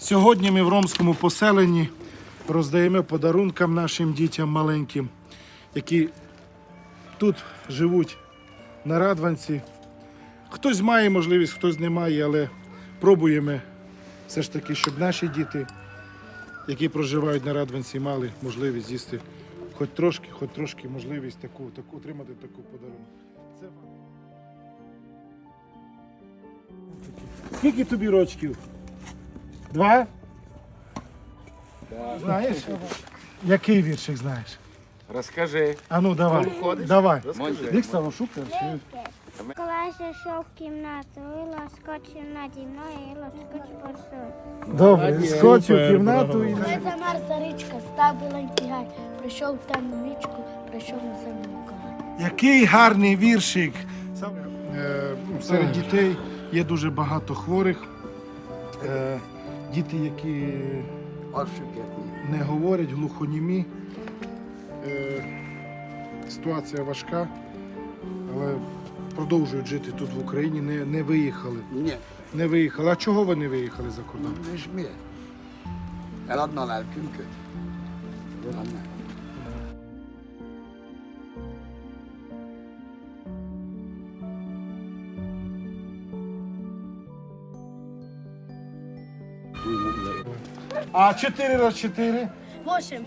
Сьогодні ми в ромському поселенні роздаємо подарункам нашим дітям маленьким, які тут живуть на Радванці. Хтось має можливість, хтось не має, але пробуємо все ж таки, щоб наші діти, які проживають на Радванці, мали можливість з'їсти хоч трошки, хоч трошки можливість таку, таку отримати таку подарунок. Це... Скільки тобі рочків? Два? Знаєш? Який віршик знаєш? Розкажи. А ну давай. Давай. Вік стало шукер. Коли зайшов в кімнату, і лоскочив наді мною, і лоскоч пошов. Добре, скочив в кімнату і. Коли замерзла річка, став біленький гай, прийшов в темну нічку, прийшов на землю Миколай. Який гарний віршик. Сам- Е, Серед дітей є дуже багато хворих. Е, Діти, які не говорять, глухонімі. Е, Ситуація важка, але продовжують жити тут в Україні, не, не виїхали. Ні, Не виїхали. А чого ви не виїхали за кордон? és miért? Eladna a lelkünket? А 4 раз 4? Восемь.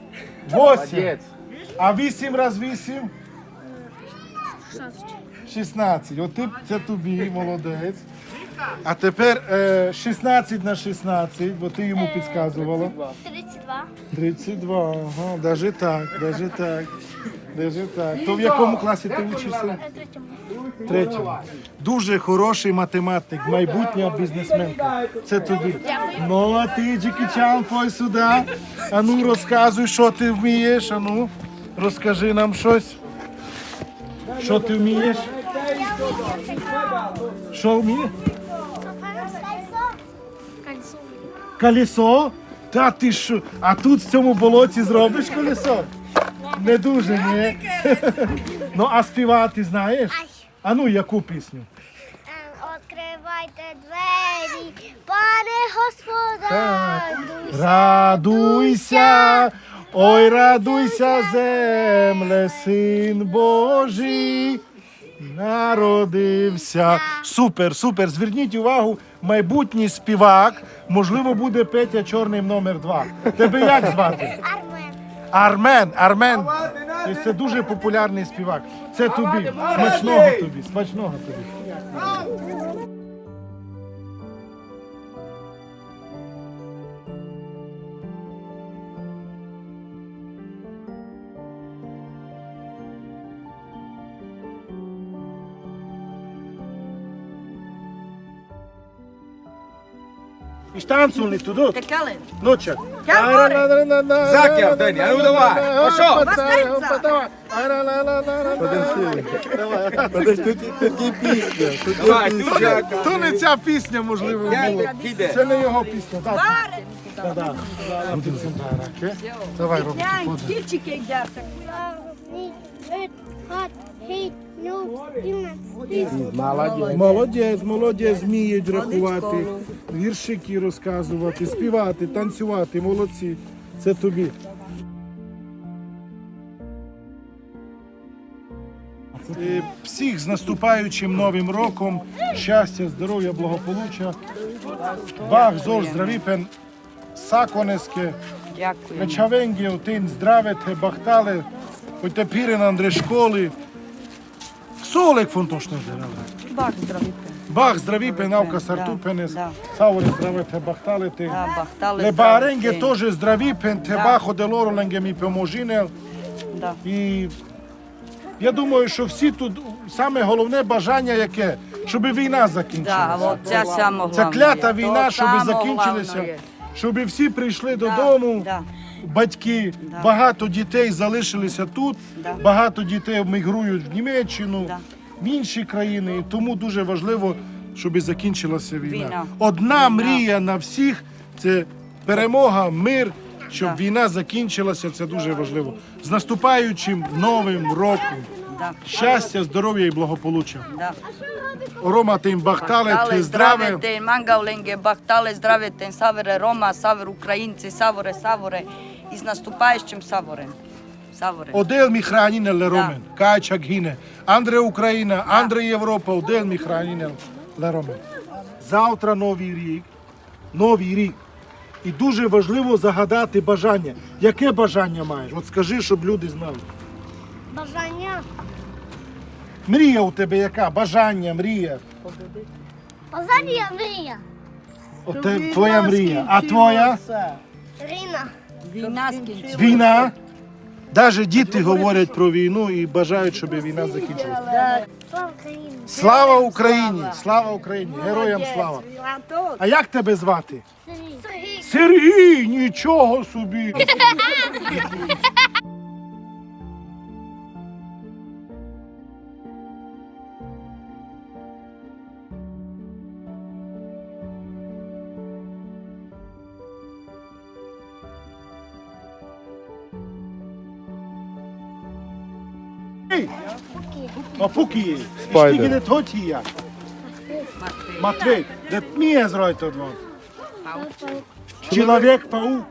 8. Молодець. А 8 раз 8? 16. От ти, це тобі, молодець. А тепер е, 16 на 16, бо ти йому підказувала. 32. 32, ага, даже так, даже так. Даже так. То в якому класі ти вчишся? Третьому. Третьому. Дуже хороший математик, майбутня бізнесменка. Це тобі. Ну, а ти, Джекі Чан, пой сюди. А ну розказуй, що ти вмієш. А ну, розкажи нам щось. Що ти вмієш? Що вмієш? Колесо? Та ти що? А тут в цьому болоті зробиш колесо? Не дуже, ні. Ну, а співати знаєш? А ну, яку пісню? Відкривайте двері, пане Так. господарю. Радуйся, ой, радуйся, земле, син Божий. Народився. Супер, супер. Зверніть увагу, майбутній співак, можливо, буде Петя Чорним номер два. Тебе як звати? Армен. Армен, Армен. Тобто Це дуже популярний співак. Це тобі. Смачного тобі, смачного тобі. І танцювали туди. Текали. Ночак. Закер, Дені, а ну давай, пошов. Давай, тут Жака. То не ця пісня, можливо, була. Це не його пісня. Так. Да, да. Будемо зимбараки. Давай, робимо. Глянь, стільчики йдять. Молодець, молодець, вміють рахувати, віршики розказувати, співати, танцювати, молодці. Це тобі. Е, Всіх з наступаючим новим роком, щастя, здоров'я, благополуччя. Бах, зор, здравіпен, саконеське, Дякую. Мечавенги, отин, здравете, бахтали, ойте пірен Андре школи. Солек фонтошне дерева. Бак здравіте. Бах, здравіпе, навка Да, сартупенес, да. саворе здравете, бахталите. Да, бахтали. Le barenghe здравіте. теж здравіпен, те Да. бахо де лороленге мі поможине. Да. І я думаю, що всі тут саме головне бажання яке, щоб війна Да, закінчилася. от це Це клята війна, щоб закінчилася, щоб всі прийшли додому. Батьки, Да. багато дітей залишилися тут, Да. багато дітей мігрують в Німеччину, Да. в інші країни. І тому дуже важливо, щоб закінчилася війна. Війна. Одна Війна. мрія на всіх це перемога, мир, щоб Да. війна закінчилася. Це дуже важливо. З наступаючим новим роком. Да. Щастя, здоров'я і благополуччя. Да. Рома тим бахтале, ти здраве. здраве, мангауленге, бахтале, здравите, савере Рома, савер українці, саворе, саворе. І з наступаючим саворем. Саворе. Одел ми храніне ле Ромен. Кайчак гине. Андре Україна, Андре Європа, одел ми храніне ле Завтра новий рік. Новий рік. І дуже важливо загадати бажання. Яке бажання маєш? От скажи, щоб люди знали. Бажання. Мрія у тебе яка? Бажання, мрія. Бажання мрія. От те- твоя мрія. А твоя? Ріна. Війна скінчилася. Війна. Навіть діти говорять про війну і бажають, щоб війна закінчилася. Слава Україні. Слава Україні! Слава Україні! Героям слава! А як тебе звати? Сергій. Сергій! Нічого собі! Ей! А поки є. Спайдер. Стільки не тотія. Матвей, де міє зройте одно. Чоловік паук.